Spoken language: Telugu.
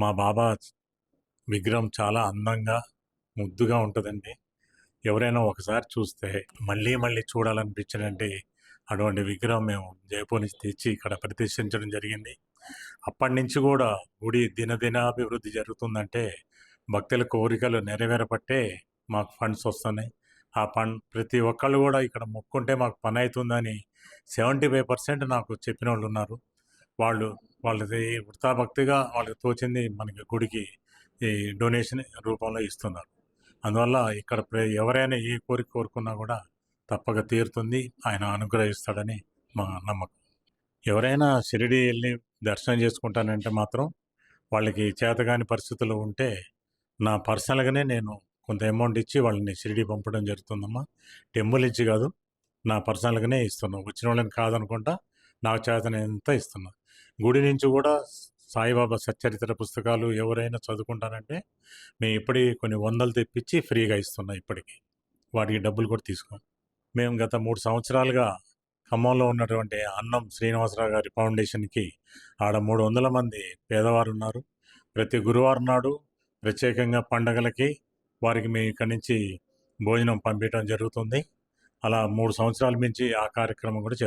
మా బాబా విగ్రహం చాలా అందంగా ముద్దుగా ఉంటుందండి. ఎవరైనా ఒకసారి చూస్తే మళ్ళీ మళ్ళీ చూడాలనిపించడండి అటువంటి విగ్రహం మేము జైపూర్ నుంచి తెచ్చి ఇక్కడ ప్రతిష్ఠించడం జరిగింది. అప్పటి నుంచి కూడా గుడి దినదినాభివృద్ధి జరుగుతుందంటే భక్తుల కోరికలు నెరవేరపట్టే మాకు ఫండ్స్ వస్తున్నాయి. ఆ ఫండ్ ప్రతి ఒక్కళ్ళు కూడా ఇక్కడ మొక్కుంటే మాకు పని అవుతుందని సెవెంటీ ఫైవ్ పర్సెంట్ నాకు చెప్పిన వాళ్ళు ఉన్నారు. వాళ్ళు వాళ్ళది వృత్తాభక్తిగా వాళ్ళకి తోచింది మనకి గుడికి ఈ డొనేషన్ రూపంలో ఇస్తున్నారు. అందువల్ల ఇక్కడ ప్ర- ఎవరైనా ఏ కోరిక కోరుకున్నా కూడా తప్పక తీరుతుంది. ఆయన అనుగ్రహిస్తాడని మా నమ్మకం. ఎవరైనా షిరిడి వెళ్ళి దర్శనం చేసుకుంటానంటే మాత్రం వాళ్ళకి చేతగాని పరిస్థితులు ఉంటే నా పర్సనల్గానే నేను కొంత అమౌంట్ ఇచ్చి వాళ్ళని షిరిడి పంపడం జరుగుతుందమ్మా. టెంపుల్ ఇచ్చి కాదు నా పర్సనల్గానే ఇస్తున్నాను వచ్చిన వాళ్ళని కాదనుకుంటా నాకు చేతనంతా ఇస్తున్నా. గుడి నుంచి కూడా సాయిబాబా సచ్చరిత్ర పుస్తకాలు ఎవరైనా చదువుకుంటానంటే మేము ఇప్పటికి కొన్ని వందలు తెప్పించి ఫ్రీగా ఇస్తున్నాం ఇప్పటికి. వాటికి డబ్బులు కూడా తీసుకోం. మేము గత మూడు సంవత్సరాలుగా ఖమ్మంలో ఉన్నటువంటి అన్నం శ్రీనివాసరావు గారి ఫౌండేషన్కి ఆడ మూడు వందల మంది పేదవారు ఉన్నారు. ప్రతి గురువారం నాడు ప్రత్యేకంగా పండగలకి వారికి మేము ఇక్కడి నుంచి భోజనం పంపించడం జరుగుతుంది. అలా మూడు సంవత్సరాల మించి ఆ కార్యక్రమం కూడా